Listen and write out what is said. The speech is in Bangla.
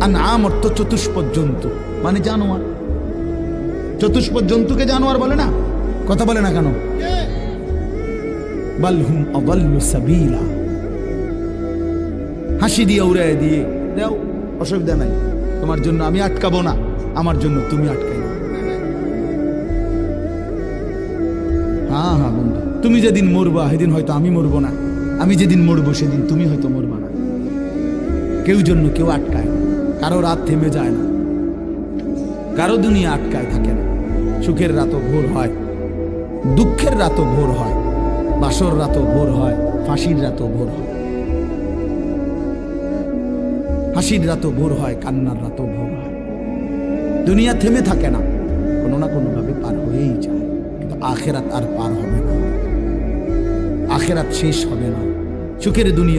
আর নাম অর্থ চতুষ্পদ জন্তু মানে জানোয়ার। চতুষ্পদ জন্তুকে জানোয়ার বলে না? কথা বলে না কেন? বালহুম সাবিলা। হাসি দিয়ে উড়ে দিয়ে, দেও, অসুবিধা নাই। তোমার জন্য আমি আটকাবো না। আমার জন্য তুমি আটকাই হ্যাঁ হ্যাঁ বন্ধু। তুমি যেদিন মরবা, সেদিন হয়তো আমি মরবো না। আমি যেদিন মরবো, সেদিন তুমি হয়তো মরবা না। কেউ জন্য কেউ আটকায়। কারও রাত থেমে যায় না। কারও দুনিয়া আটকায় থাকে না। সুখের রাতও ভোর হয়, দুঃখের রাতও ভোর হয়, বাসর রাতও ভোর হয়, ফাঁসির রাতও ভোর হয়। হাসির রাতও ভোর হয়, কান্নার রাতও ভোর হয়। দুনিয়া থেমে থাকে না, কোনো না কোনোভাবে পার হয়েই যায়, কিন্তু আখেরাত আর পার হবে না। আখেরাত শেষ হবে না। সুখের দুনিয়া